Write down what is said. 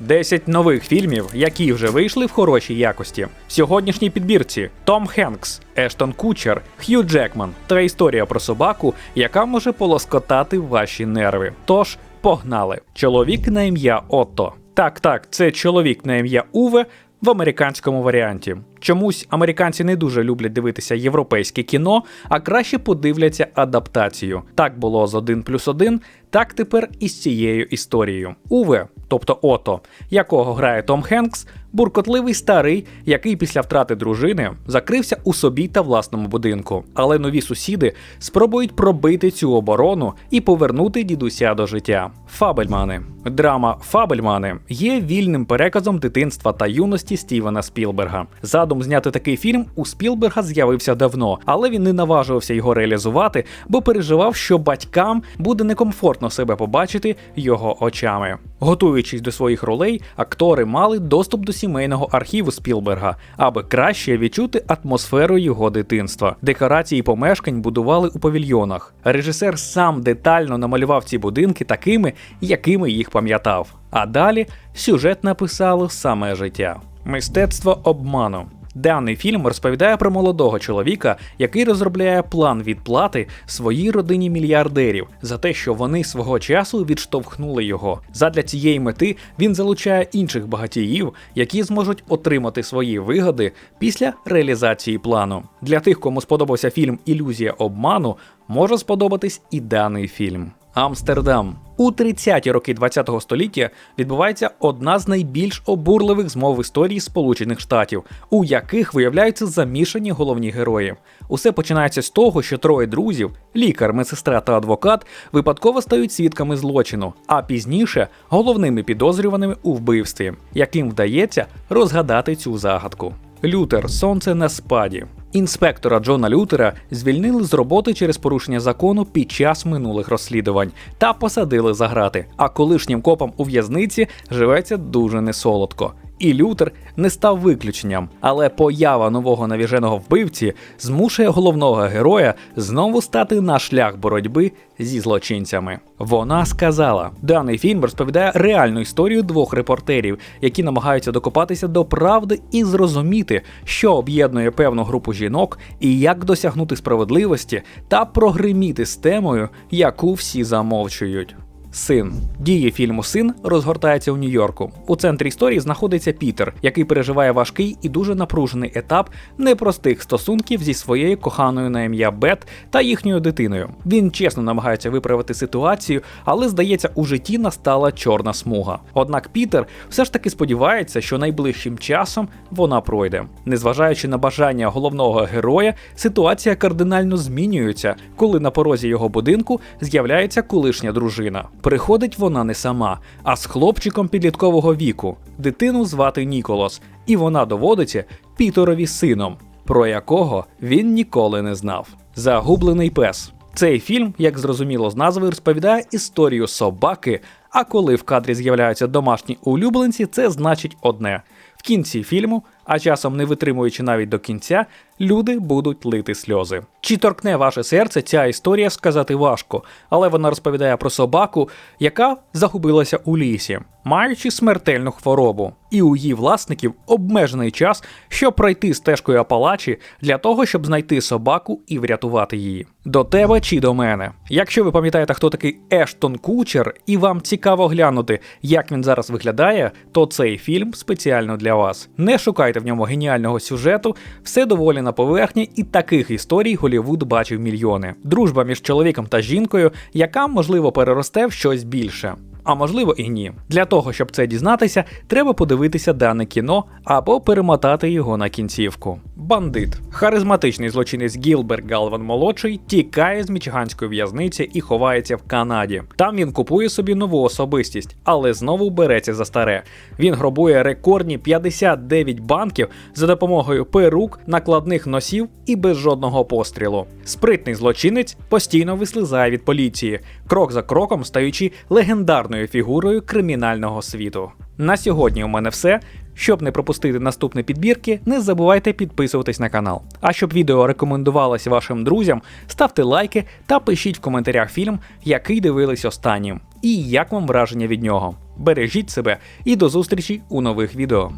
10 нових фільмів, які вже вийшли в хорошій якості. В сьогоднішній підбірці Том Хенкс, Ештон Кучер, Х'ю Джекман та історія про собаку, яка може полоскотати ваші нерви. Тож погнали! Чоловік на ім'я Отто. Так, так, це чоловік на ім'я Уве в американському варіанті. Чомусь американці не дуже люблять дивитися європейське кіно, а краще подивляться адаптацію. Так було з 1 плюс 1, так тепер і з цією історією. Уве, тобто Ото, якого грає Том Хенкс, буркотливий старий, який після втрати дружини закрився у собі та власному будинку. Але нові сусіди спробують пробити цю оборону і повернути дідуся до життя. Фабельмани. Драма Фабельмани є вільним переказом дитинства та юності Стівена Спілберга. Задум зняти такий фільм у Спілберга з'явився давно, але він не наважувався його реалізувати, бо переживав, що батькам буде некомфортно себе побачити його очами. Готуючись до своїх ролей, актори мали доступ до сімейного архіву Спілберга, аби краще відчути атмосферу його дитинства. Декорації помешкань будували у павільйонах. Режисер сам детально намалював ці будинки такими, якими їх пам'ятав. А далі сюжет написало саме життя. Мистецтво обману. Даний фільм розповідає про молодого чоловіка, який розробляє план відплати своїй родині мільярдерів за те, що вони свого часу відштовхнули його. Задля цієї мети він залучає інших багатіїв, які зможуть отримати свої вигоди після реалізації плану. Для тих, кому сподобався фільм Ілюзія обману, може сподобатись і даний фільм. Амстердам у 30-ті роки ХХ століття відбувається одна з найбільш обурливих змов в історії Сполучених Штатів, у яких виявляються замішані головні герої. Усе починається з того, що троє друзів лікар, медсестра та адвокат випадково стають свідками злочину, а пізніше головними підозрюваними у вбивстві, яким вдається розгадати цю загадку. Лютер Сонце на спаді. Інспектора Джона Лютера звільнили з роботи через порушення закону під час минулих розслідувань та посадили за грати. А колишнім копам у в'язниці живеться дуже несолодко. І Лютер не став виключенням, але поява нового навіженого вбивці змушує головного героя знову стати на шлях боротьби зі злочинцями. Вона сказала: даний фільм розповідає реальну історію двох репортерів, які намагаються докопатися до правди і зрозуміти, що об'єднує певну групу жінок і як досягнути справедливості та прогриміти з темою, яку всі замовчують. Син дії фільму Син розгортається у Нью-Йорку. У центрі історії знаходиться Пітер, який переживає важкий і дуже напружений етап непростих стосунків зі своєю коханою на ім'я Бет та їхньою дитиною. Він чесно намагається виправити ситуацію, але здається, у житті настала чорна смуга. Однак Пітер все ж таки сподівається, що найближчим часом вона пройде. Незважаючи на бажання головного героя, ситуація кардинально змінюється, коли на порозі його будинку з'являється колишня дружина. Приходить вона не сама, а з хлопчиком підліткового віку. Дитину звати Ніколос, і вона доводиться Пітерові сином, про якого він ніколи не знав. Загублений пес. Цей фільм, як зрозуміло з назви, розповідає історію собаки. А коли в кадрі з'являються домашні улюбленці, це значить одне: в кінці фільму, а часом не витримуючи навіть до кінця, люди будуть лити сльози. Чи торкне ваше серце ця історія сказати важко, але вона розповідає про собаку, яка загубилася у лісі, маючи смертельну хворобу, і у її власників обмежений час, щоб пройти стежкою Апалачі для того, щоб знайти собаку і врятувати її. До тебе чи до мене. Якщо ви пам'ятаєте, хто такий Ештон Кучер, і вам цікаво глянути, як він зараз виглядає, то цей фільм спеціально для вас. Не шукайте в ньому геніального сюжету, все доволі на поверхні, і таких історій Голівуд бачив мільйони. Дружба між чоловіком та жінкою, яка можливо переросте в щось більше. А можливо і ні. Для того, щоб це дізнатися, треба подивитися дане кіно або перемотати його на кінцівку. Бандит. Харизматичний злочинець Гілберт Галван молодший тікає з мічиганської в'язниці і ховається в Канаді. Там він купує собі нову особистість, але знову береться за старе. Він гробує рекордні 59 банків за допомогою перук, накладних носів і без жодного пострілу. Спритний злочинець постійно вислизає від поліції, крок за кроком стаючи легендарною фігурою кримінального світу. На сьогодні у мене все. Щоб не пропустити наступні підбірки, не забувайте підписуватись на канал. А щоб відео рекомендувалось вашим друзям, ставте лайки та пишіть в коментарях фільм, який дивились останнім, і як вам враження від нього. Бережіть себе і до зустрічі у нових відео.